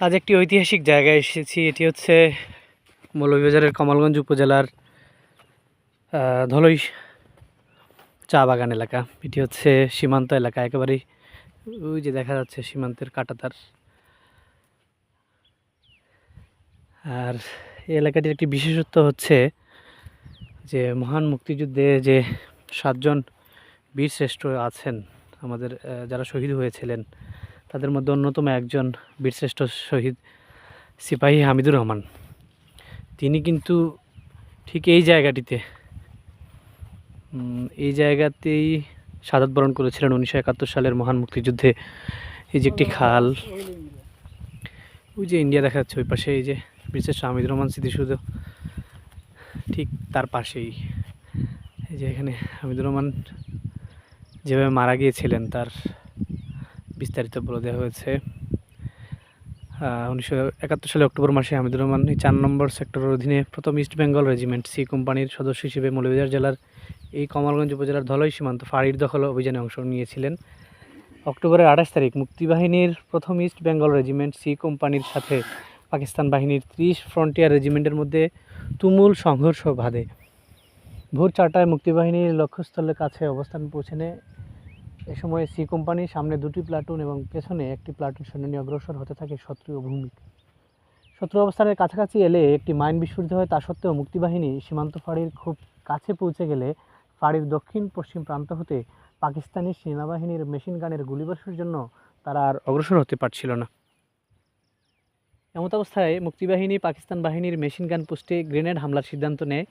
আজ একটি ঐতিহাসিক জায়গায় এসেছি। এটি হচ্ছে মৌলভীবাজারের কমলগঞ্জ উপজেলার ধলই চা বাগান এলাকা। এটি হচ্ছে সীমান্ত এলাকা, একেবারেই ওই যে দেখা যাচ্ছে সীমান্তের কাটাতার। আর এই এলাকাটির একটি বিশেষত্ব হচ্ছে যে, মহান মুক্তিযুদ্ধে যে সাতজন বীরশ্রেষ্ঠ আছেন, আমাদের যারা শহীদ হয়েছিলেন তাদের মধ্যে অন্যতম একজন বীরশ্রেষ্ঠ শহীদ সিপাহী হামিদুর রহমান। তিনি কিন্তু ঠিক এই জায়গাটিতে এই জায়গাতেই শাহাদ বরণ করেছিলেন উনিশশো একাত্তর সালের মহান মুক্তিযুদ্ধে। এই যে একটি খাল, ওই যে ইন্ডিয়া দেখা যাচ্ছে, ওই পাশে এই যে বীরশ্রেষ্ঠ হামিদুর রহমান স্মৃতিসৌধ, ঠিক তার পাশেই। এই যে এখানে হামিদুর রহমান যেভাবে মারা গিয়েছিলেন, তার বিস্তারিত বলে দেওয়া হয়েছে। উনিশশো একাত্তর সালে অক্টোবর মাসে হামিদুর রহমান চার নম্বর সেক্টরের অধীনে প্রথম ইস্ট বেঙ্গল রেজিমেন্ট সি কোম্পানির সদস্য হিসেবে মৌলভীবাজার জেলার এই কমলগঞ্জ উপজেলার ধলই সীমান্ত ফাঁড়ির দখল অভিযানে অংশ নিয়েছিলেন। অক্টোবরের আঠাশ তারিখ মুক্তিবাহিনীর প্রথম ইস্ট বেঙ্গল রেজিমেন্ট সি কোম্পানির সাথে পাকিস্তান বাহিনীর ত্রিশ ফ্রন্টিয়ার রেজিমেন্টের মধ্যে তুমুল সংঘর্ষ বাধে। ভোর চারটায় মুক্তিবাহিনীর লক্ষ্যস্থলের কাছে অবস্থান পৌঁছানে এ সময় সি কোম্পানির সামনে দুটি প্লাটুন এবং পেছনে একটি প্লাটুন সৈন্য নিয়ে অগ্রসর হতে থাকে শত্রু ভূমি শত্রু অবস্থানের কাছাকাছি এলে একটি মাইন বিস্ফোরিত হয় তা সত্ত্বেও মুক্তিবাহিনী সীমান্ত ফাঁড়ির খুব কাছে পৌঁছে গেলে ফাঁড়ির দক্ষিণ পশ্চিম প্রান্ত হতে পাকিস্তানি সেনাবাহিনীর মেশিন গানের গুলিবর্ষের জন্য তারা আর অগ্রসর হতে পারছিল না। এমত অবস্থায় মুক্তিবাহিনী পাকিস্তান বাহিনীর মেশিন গান পোস্টে গ্রেনেড হামলার সিদ্ধান্ত নেয়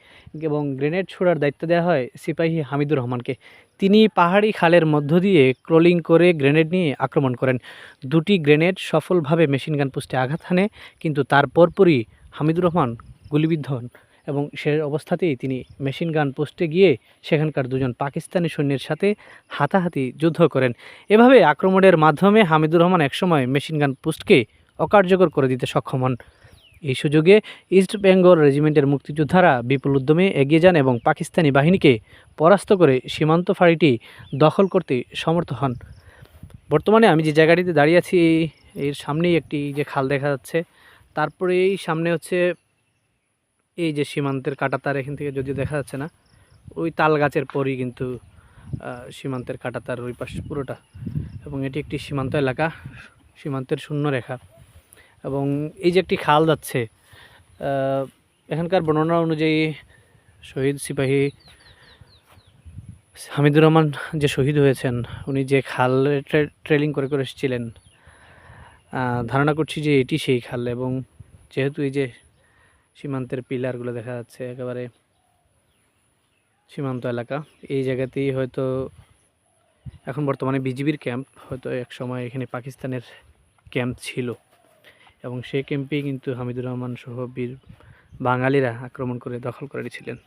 এবং গ্রেনেড ছোড়ার দায়িত্ব দেওয়া হয় সিপাহী হামিদুর রহমানকে। তিনি পাহাড়ি খালের মধ্য দিয়ে ক্রলিং করে গ্রেনেড নিয়ে আক্রমণ করেন। দুটি গ্রেনেড সফলভাবে মেশিন গান পোস্টে আঘাত হানে, কিন্তু তার পরপরই হামিদুর রহমান গুলিবিদ্ধ হন এবং সে অবস্থাতেই তিনি মেশিন গান পোস্টে গিয়ে সেখানকার দুজন পাকিস্তানি সৈন্যের সাথে হাতাহাতি যুদ্ধ করেন। এভাবে আক্রমণের মাধ্যমে হামিদুর রহমান একসময় মেশিন গান পোস্টকে অকার্যকর করে দিতে সক্ষম হন। এই সুযোগে ইস্ট বেঙ্গল রেজিমেন্টের মুক্তিযোদ্ধারা বিপুল উদ্যমে এগিয়ে যান এবং পাকিস্তানি বাহিনীকে পরাস্ত করে সীমান্ত ফাঁড়িটি দখল করতে সমর্থ হন। বর্তমানে আমি যে জায়গাটিতে দাঁড়িয়ে আছি, এর সামনেই একটি যে খাল দেখা যাচ্ছে তারপরে এই সামনে হচ্ছে এই যে সীমান্তের কাটাতার, এখান থেকে যদিও দেখা যাচ্ছে না, ওই তাল গাছের পরই কিন্তু সীমান্তের কাটাতার ওই পাশে পুরোটা। এবং এটি একটি সীমান্ত এলাকা, সীমান্তের শূন্য রেখা এবং এই যে একটি খাল যাচ্ছে এখানকার বর্ণনা অনুযায়ী শহীদ সিপাহী হামিদুর রহমান যে শহীদ হয়েছেন, উনি যে খাল ট্রেলিং করে করে এসেছিলেন ধারণা করছি যে এটি সেই খাল এবং যেহেতু এই যে সীমান্তের পিলারগুলো দেখা যাচ্ছে, একেবারে সীমান্ত এলাকা, এই জায়গাতেই হয়তো এখন বর্তমানে বিজিবির ক্যাম্প, হয়তো এক সময় এখানে পাকিস্তানের ক্যাম্প ছিল। এবং সে ক্যাম্পেই কিন্তু হামিদুর রহমান সহ বীর বাঙালিরা আক্রমণ করে দখল করে নিয়েছিলেন।